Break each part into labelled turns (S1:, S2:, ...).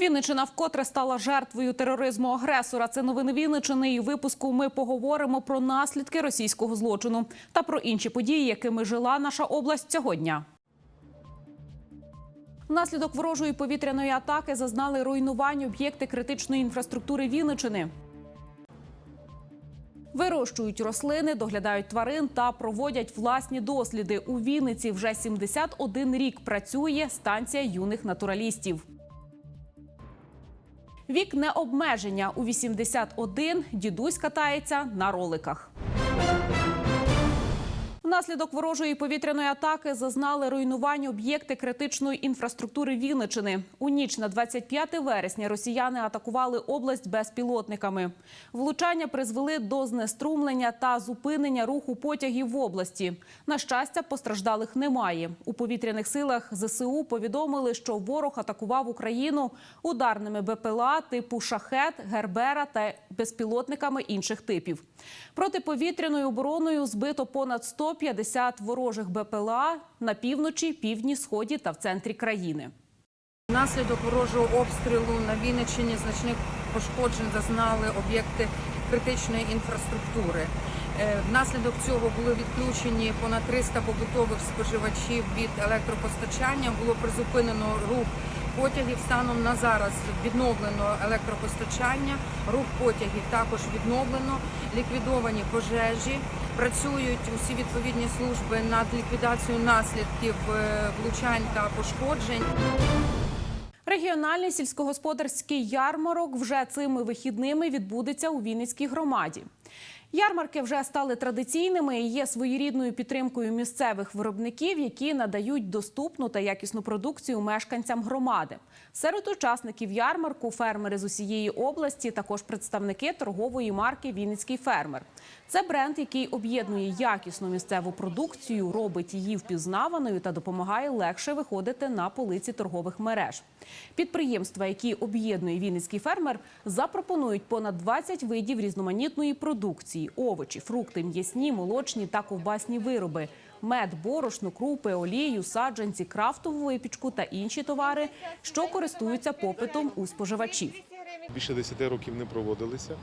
S1: Вінничина вкотре стала жертвою тероризму агресора. Це новини Вінничини. І в випуску ми поговоримо про наслідки російського злочину та про інші події, якими жила наша область цього дня. Внаслідок ворожої повітряної атаки зазнали руйнувань об'єкти критичної інфраструктури Вінничини. Вирощують рослини, доглядають тварин та проводять власні досліди. У Вінниці вже 71 рік працює станція юних натуралістів. Вік не обмеження. У 81 дідусь катається на роликах. Внаслідок ворожої повітряної атаки зазнали руйнувань об'єкти критичної інфраструктури Вінничини. У ніч на 25 вересня росіяни атакували область безпілотниками. Влучання призвели до знеструмлення та зупинення руху потягів в області. На щастя, постраждалих немає. У повітряних силах ЗСУ повідомили, що ворог атакував Україну ударними БПЛА типу шахет, гербера та безпілотниками інших типів. Протиповітряною обороною збито понад 150 ворожих БПЛА на півночі, півдні, сході та в центрі країни.
S2: Внаслідок ворожого обстрілу на Вінниччині значних пошкоджень зазнали об'єкти критичної інфраструктури. Е, Внаслідок цього були відключені понад 300 побутових споживачів від електропостачання. Було призупинено рух потягів. Станом на зараз відновлено електропостачання. Рух потягів також відновлено. Ліквідовані пожежі. Працюють усі відповідні служби над ліквідацією наслідків е, влучань та пошкоджень.
S1: Регіональний сільськогосподарський ярмарок вже цими вихідними відбудеться у Вінницькій громаді. Ярмарки вже стали традиційними і є своєрідною підтримкою місцевих виробників, які надають доступну та якісну продукцію мешканцям громади. Серед учасників ярмарку фермери з усієї області, також представники торгової марки Вінницький фермер. Це бренд, який об'єднує якісну місцеву продукцію, робить її впізнаваною та допомагає легше виходити на полиці торгових мереж. Підприємства, які об'єднує Вінницький фермер, запропонують понад 20 видів різноманітної продукції: овочі, фрукти, м'ясні, молочні та ковбасні вироби. Мед, борошно, крупи, олію, саджанці, крафтову випічку та інші товари, що користуються попитом у споживачів.
S3: Більше 10 років не проводилися.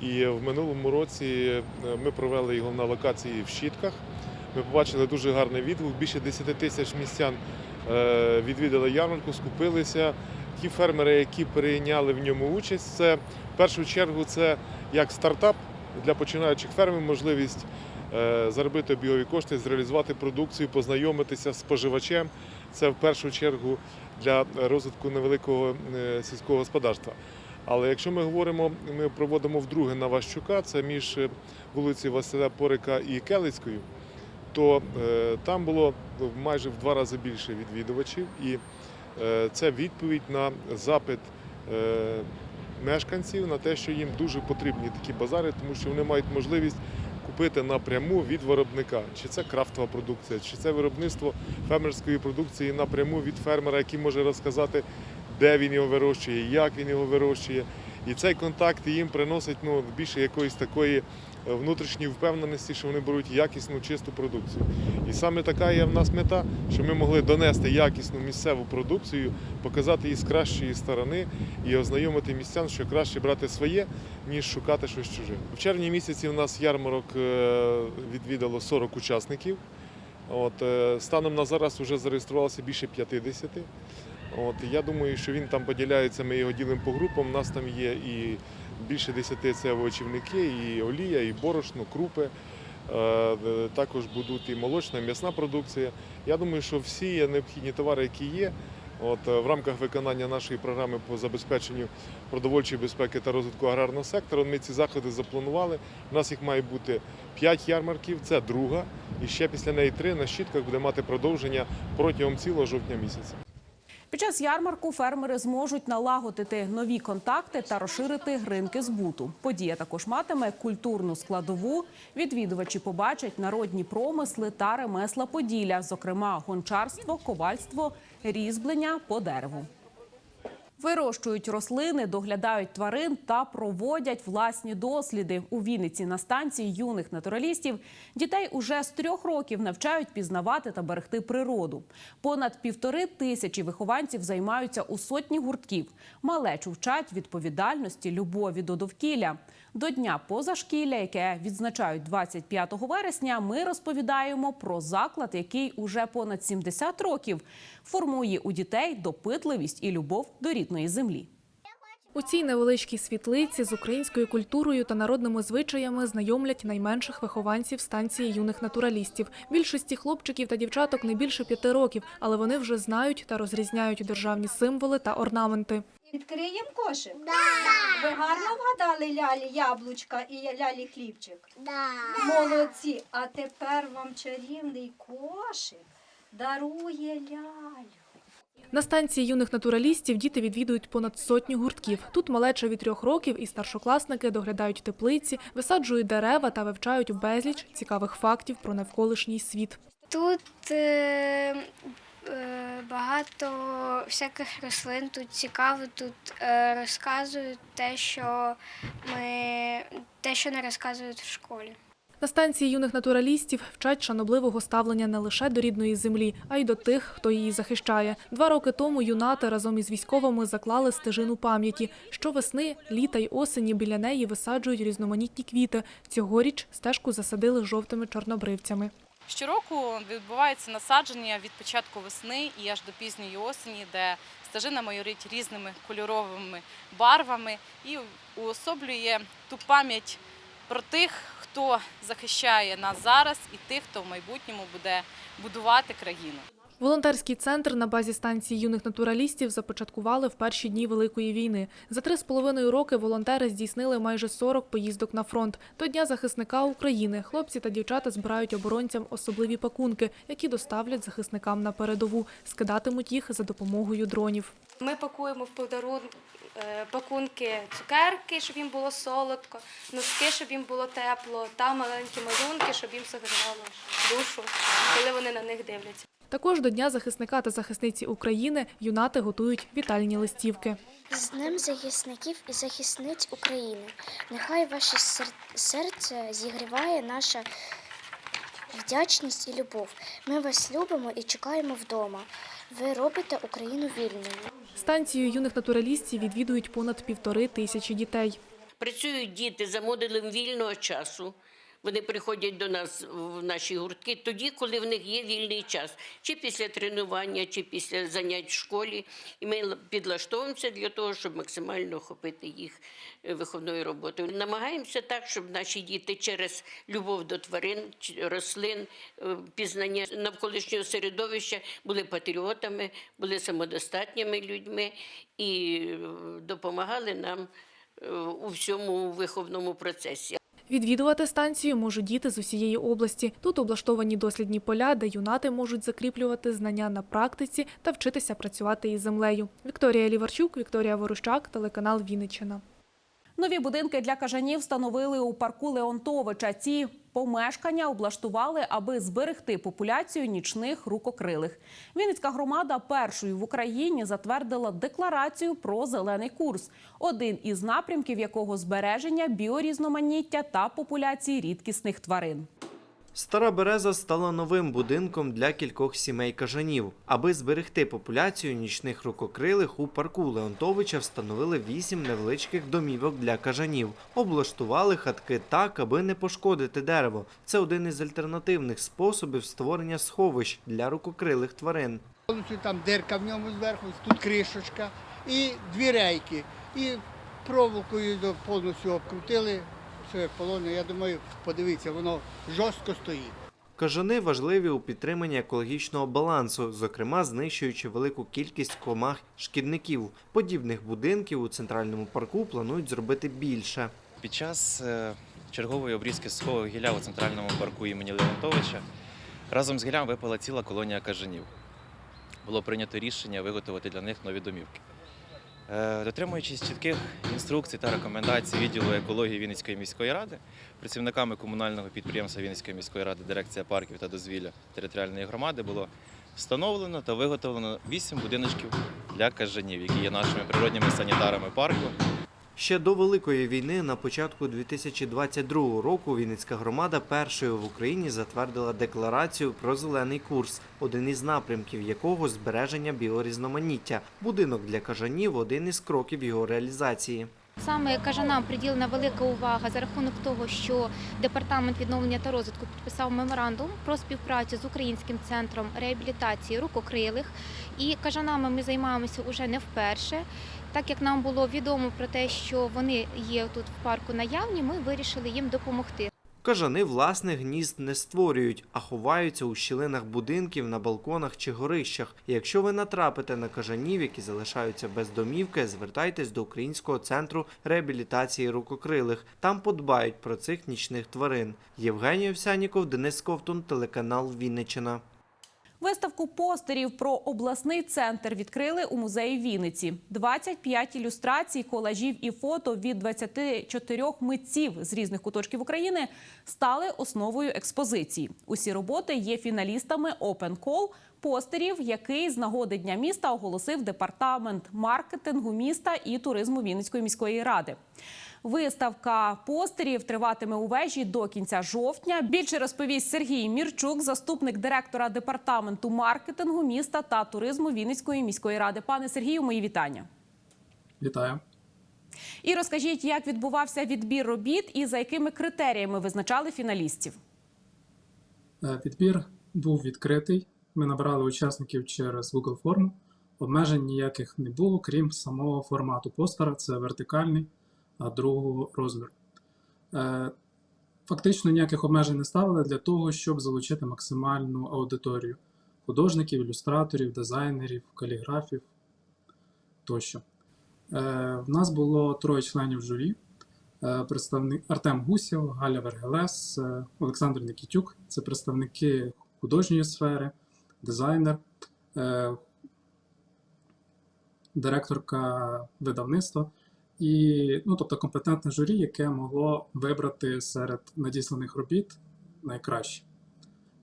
S3: І в минулому році е, ми провели його на локації в Щітках. Ми побачили дуже гарний відгук. Більше 10 тисяч містян е, відвідали ярмарку, скупилися. Ті фермери, які перейняли в ньому участь, це в першу чергу це як стартап для починаючих фермерів можливість е, заробити обігові кошти, зреалізувати продукцію, познайомитися з споживачем. Це в першу чергу для розвитку невеликого е, сільського господарства. Але якщо ми говоримо, ми проводимо вдруге на Ващука, це між е, вулиці Василя Порика і Келицькою, то там було майже в два рази більше відвідувачів, і це відповідь на запит мешканців на те, що їм дуже потрібні такі базари, тому що вони мають можливість купити напряму від виробника, чи це крафтова продукція, чи це виробництво фермерської продукції напряму від фермера, який може розказати, де він його вирощує, як він його вирощує. І цей контакт їм приносить ну, більше якоїсь такої внутрішньої впевненості, що вони беруть якісну, чисту продукцію. І саме така є в нас мета, що ми могли донести якісну місцеву продукцію, показати її з кращої сторони і ознайомити містян, що краще брати своє, ніж шукати щось чуже. В червні місяці у нас ярмарок е, відвідало 40 учасників. От, е, станом на зараз вже зареєструвалося більше 50. От, я думаю, що він там поділяється, ми його ділимо по групам. У нас там є і більше 10 це овочівники, і олія, і борошно, крупи. Е, Також будуть і молочна, і м'ясна продукція. Я думаю, що всі необхідні товари, які є, от, е, в рамках виконання нашої програми по забезпеченню продовольчої безпеки та розвитку аграрного сектору, ми ці заходи запланували. У нас їх має бути 5 ярмарків, це друга, і ще після неї три на щітках буде мати продовження протягом цілого жовтня місяця.
S1: Під час ярмарку фермери зможуть налагодити нові контакти та розширити ринки збуту. Подія також матиме культурну складову. Відвідувачі побачать народні промисли та ремесла Поділля, зокрема гончарство, ковальство, різьблення по дереву. Вирощують рослини, доглядають тварин та проводять власні досліди. У Вінниці на станції юних натуралістів дітей уже з трьох років навчають пізнавати та берегти природу. Понад півтори тисячі вихованців займаються у сотні гуртків. Малечу вчать відповідальності, любові до довкілля. До дня позашкілля, яке відзначають 25 вересня, ми розповідаємо про заклад, який уже понад 70 років формує у дітей допитливість і любов до рідної землі.
S4: У цій невеличкій світлиці з українською культурою та народними звичаями знайомлять найменших вихованців станції юних натуралістів. Більшості хлопчиків та дівчаток не більше п'яти років, але вони вже знають та розрізняють державні символи та орнаменти.
S5: Відкриємо кошик? Ви гарно вгадали лялі яблучка і лялі хлібчик? Молодці. А тепер вам чарівний кошик дарує лялю.
S4: На станції юних натуралістів діти відвідують понад сотню гуртків. Тут малеча від трьох років і старшокласники доглядають теплиці, висаджують дерева та вивчають безліч цікавих фактів про навколишній світ.
S6: Тут е, багато всяких рослин, тут цікаво, тут е, розказують те, що ми те, що не розказують в школі.
S4: На станції юних натуралістів вчать шанобливого ставлення не лише до рідної землі, а й до тих, хто її захищає. Два роки тому юнати разом із військовими заклали стежину пам'яті. Щовесни, літа й осені біля неї висаджують різноманітні квіти. Цьогоріч стежку засадили жовтими чорнобривцями.
S7: Щороку відбувається насадження від початку весни і аж до пізньої осені, де стежина майорить різними кольоровими барвами і уособлює ту пам'ять про тих, хто захищає нас зараз, і тих, хто в майбутньому буде будувати країну.
S4: Волонтерський центр на базі станції юних натуралістів започаткували в перші дні Великої війни. За три з половиною роки волонтери здійснили майже 40 поїздок на фронт. До Дня захисника України хлопці та дівчата збирають оборонцям особливі пакунки, які доставлять захисникам на передову. Скидатимуть їх за допомогою дронів.
S8: Ми пакуємо в подарунок е, пакунки цукерки, щоб їм було солодко, носки, щоб їм було тепло, та маленькі малюнки, щоб їм согрівало душу, коли вони на них дивляться.
S4: Також до Дня захисника та захисниці України юнати готують вітальні листівки.
S6: З Днем захисників і захисниць України. Нехай ваше серце зігріває наша вдячність і любов. Ми вас любимо і чекаємо вдома. Ви робите Україну вільною.
S4: Станцію юних натуралістів відвідують понад півтори тисячі дітей.
S9: Працюють діти за моделем вільного часу. Вони приходять до нас в наші гуртки тоді, коли в них є вільний час, чи після тренування, чи після занять в школі. І ми підлаштовуємося для того, щоб максимально охопити їх е, виховною роботою. Намагаємося так, щоб наші діти через любов до тварин, рослин, е, пізнання навколишнього середовища були патріотами, були самодостатніми людьми і е, допомагали нам у всьому виховному процесі.
S4: Відвідувати станцію можуть діти з усієї області. Тут облаштовані дослідні поля, де юнати можуть закріплювати знання на практиці та вчитися працювати із землею. Вікторія Ліварчук, Вікторія Ворущак, телеканал Вінниччина.
S1: Нові будинки для кажанів встановили у парку Леонтовича. Ці помешкання облаштували, аби зберегти популяцію нічних рукокрилих. Вінницька громада першою в Україні затвердила декларацію про зелений курс, один із напрямків якого збереження біорізноманіття та популяції рідкісних тварин.
S10: Стара береза стала новим будинком для кількох сімей кажанів. Аби зберегти популяцію нічних рукокрилих, у парку Леонтовича встановили вісім невеличких домівок для кажанів. Облаштували хатки так, аби не пошкодити дерево. Це один із альтернативних способів створення сховищ для рукокрилих тварин.
S11: Там дирка в ньому зверху, тут кришечка і дві рейки. І проволокою повністю обкрутили, як положено. Я думаю, подивіться, воно жорстко стоїть.
S10: Кажани важливі у підтриманні екологічного балансу, зокрема знищуючи велику кількість комах шкідників. Подібних будинків у центральному парку планують зробити більше.
S12: Під час е, чергової обрізки сухого гілля у центральному парку імені Леонтовича разом з гіллям випала ціла колонія кажанів. Було прийнято рішення виготовити для них нові домівки. Е, Дотримуючись чітких інструкцій та рекомендацій відділу екології Вінницької міської ради, працівниками комунального підприємства Вінницької міської ради, дирекція парків та дозвілля територіальної громади було Встановлено та виготовлено 8 будиночків для кажанів, які є нашими природніми санітарами парку.
S10: Ще до Великої війни на початку 2022 року Вінницька громада першою в Україні затвердила декларацію про зелений курс, один із напрямків якого збереження біорізноманіття. Будинок для кажанів один із кроків його реалізації.
S13: Саме кажанам приділена велика увага за рахунок того, що департамент відновлення та розвитку підписав меморандум про співпрацю з українським центром реабілітації рукокрилих. І кажанами ми займаємося уже не вперше. Так як нам було відомо про те, що вони є тут в парку наявні, ми вирішили їм допомогти.
S10: Кажани власних гнізд не створюють, а ховаються у щілинах будинків, на балконах чи горищах. І якщо ви натрапите на кажанів, які залишаються без домівки, звертайтесь до Українського центру реабілітації рукокрилих. Там подбають про цих нічних тварин. Євгеній Овсяніков, Денис Ковтун, телеканал Вінниччина.
S1: Виставку постерів про обласний центр відкрили у музеї Вінниці. 25 ілюстрацій, колажів і фото від 24 митців з різних куточків України стали основою експозиції. Усі роботи є фіналістами Open Call постерів, який з нагоди Дня міста оголосив департамент маркетингу міста і туризму Вінницької міської ради. Виставка постерів триватиме у вежі до кінця жовтня. Більше розповість Сергій Мірчук, заступник директора департаменту маркетингу міста та туризму Вінницької міської ради. Пане Сергію, мої вітання.
S14: Вітаю.
S1: І розкажіть, як відбувався відбір робіт і за якими критеріями визначали фіналістів.
S14: Е, Підбір був відкритий. Ми набрали учасників через Google форму. Обмежень ніяких не було, крім самого формату постера. Це вертикальний, другого розміру. Е, Фактично ніяких обмежень не ставили для того, щоб залучити максимальну аудиторію художників, ілюстраторів, дизайнерів, каліграфів тощо. Е, В нас було троє членів журі. Е, представник Артем Гусєв, Галя Вергелес, Олександр Никітюк. Це представники художньої сфери, дизайнер, директорка видавництва і, ну, тобто компетентне журі, яке могло вибрати серед надісланих робіт найкраще.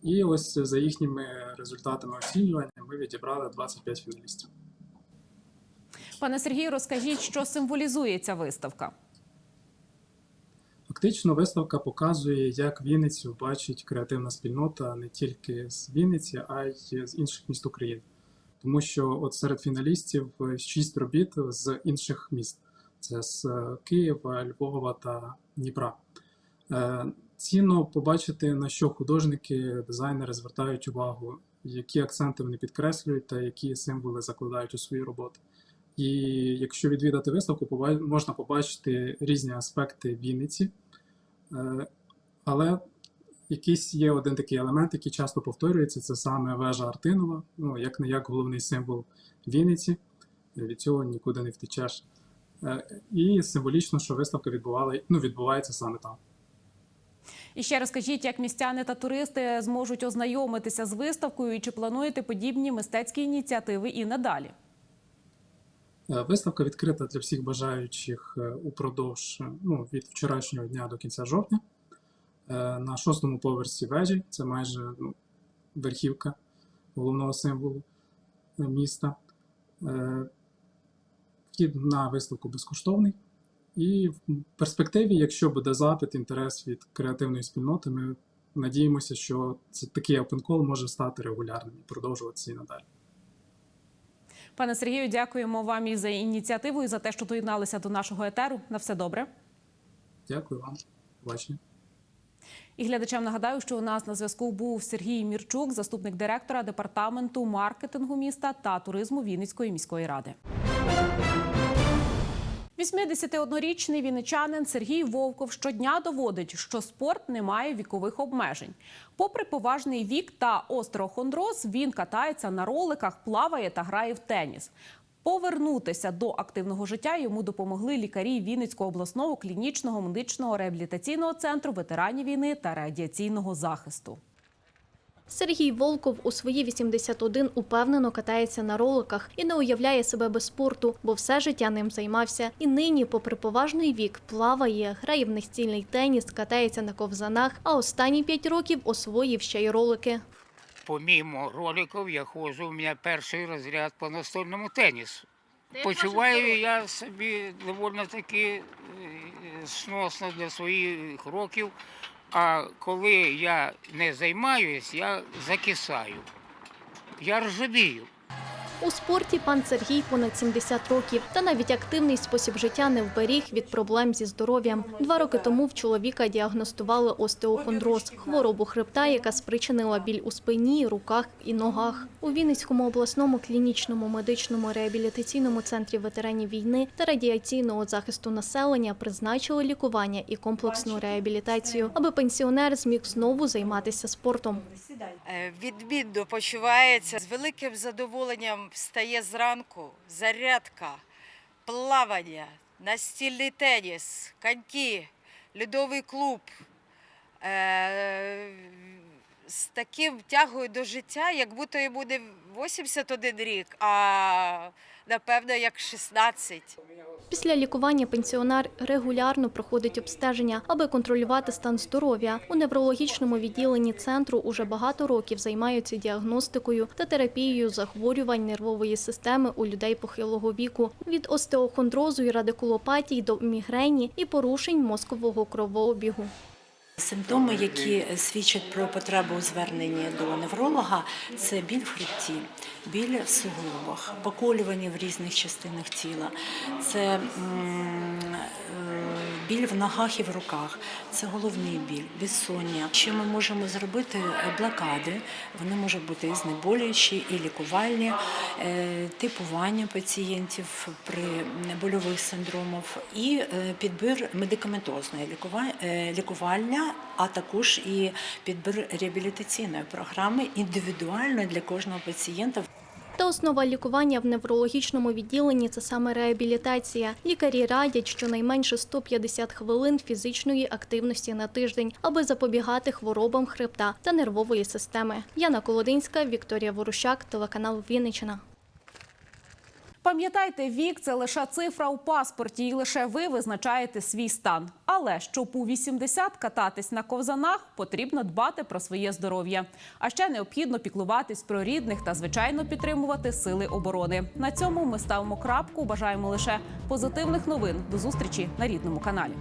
S14: І ось за їхніми результатами оцінювання ми відібрали 25 фіналістів.
S1: Пане Сергію, розкажіть, що символізує ця виставка.
S14: Фактично, виставка показує, як Вінницю бачить креативна спільнота не тільки з Вінниці, а й з інших міст України. Тому що от серед фіналістів шість робіт з інших міст: це з е, Києва, Львова та Дніпра. Е, Цінно побачити, на що художники, дизайнери звертають увагу, які акценти вони підкреслюють та які символи закладають у свої роботи. І якщо відвідати виставку, можна побачити різні аспекти Вінниці, Е, але якийсь є один такий елемент, який часто повторюється, це саме вежа Артинова, ну, як не як головний символ Вінниці, від цього нікуди не втечеш. Е, І символічно, що виставка відбувала, ну, відбувається саме там.
S1: І ще розкажіть, як містяни та туристи зможуть ознайомитися з виставкою і чи плануєте подібні мистецькі ініціативи і надалі.
S14: Е, Виставка відкрита для всіх бажаючих е, упродовж ну, від вчорашнього дня до кінця жовтня. На шостому поверсі вежі, це майже ну, верхівка головного символу міста. Вхід на виставку безкоштовний. І в перспективі, якщо буде запит, інтерес від креативної спільноти, ми надіємося, що це такий open call може стати регулярним і продовжуватися і надалі.
S1: Пане Сергію, дякуємо вам і за ініціативу, і за те, що доєдналися до нашого етеру. На все добре.
S14: Дякую вам. Побачення.
S1: І глядачам нагадаю, що у нас на зв'язку був Сергій Мірчук, заступник директора департаменту маркетингу міста та туризму Вінницької міської ради. 81-річний вінничанин Сергій Вовков щодня доводить, що спорт не має вікових обмежень. Попри поважний вік та остеохондроз, він катається на роликах, плаває та грає в теніс. Повернутися до активного життя йому допомогли лікарі Вінницького обласного клінічного медичного реабілітаційного центру ветеранів війни та радіаційного захисту.
S13: Сергій Волков у свої 81 упевнено катається на роликах і не уявляє себе без спорту, бо все життя ним займався. І нині, попри поважний вік, плаває, грає в настільний теніс, катається на ковзанах, а останні 5 років освоїв ще й ролики.
S15: Помимо роликів, я ходжу, у мене перший розряд по настольному тенісу. Почуваю я собі доволі таки е, сносно для своїх років. А коли я не займаюсь, я закисаю. Я ржавію.
S16: У спорті пан Сергій понад 70 років, та навіть активний спосіб життя не вберіг від проблем зі здоров'ям. Два роки тому в чоловіка діагностували остеохондроз – хворобу хребта, яка спричинила біль у спині, руках і ногах. У Вінницькому обласному клінічному медичному реабілітаційному центрі ветеранів війни та радіаційного захисту населення призначили лікування і комплексну реабілітацію, аби пенсіонер зміг знову займатися спортом.
S17: Е, Відмінно почувається з великим задоволенням встає зранку, зарядка, плавання, настільний теніс, коньки, льодовий клуб. Е, З таким тягою до життя, як будто йому не 81 рік, а напевно як 16.
S16: Після лікування пенсіонер регулярно проходить обстеження, аби контролювати стан здоров'я. У неврологічному відділенні центру уже багато років займаються діагностикою та терапією захворювань нервової системи у людей похилого віку від остеохондрозу і радикулопатії до мігрені і порушень мозкового кровообігу.
S18: Симптоми, які свідчать про потребу у зверненні до невролога, це біль в хребті, біль в суглобах, поколювання в різних частинах тіла, це е, біль в ногах і в руках, це головний біль, безсоння. Що ми можемо зробити? Блокади, вони можуть бути і знеболюючі, і лікувальні, е, типування пацієнтів при больових синдромах і е, підбір медикаментозної лікува- а також і підбір реабілітаційної програми індивідуально для кожного пацієнта.
S16: Та основа лікування в неврологічному відділенні це саме реабілітація. Лікарі радять щонайменше 150 хвилин фізичної активності на тиждень, аби запобігати хворобам хребта та нервової системи. Яна Колодинська, Вікторія Ворущак, телеканал Вінниччина.
S1: Пам'ятайте, вік це лише цифра у паспорті, і лише ви визначаєте свій стан. Але щоб у 80 кататись на ковзанах, потрібно дбати про своє здоров'я. А ще необхідно піклуватись про рідних та звичайно підтримувати сили оборони. На цьому ми ставимо крапку. Бажаємо лише позитивних новин. До зустрічі на рідному каналі.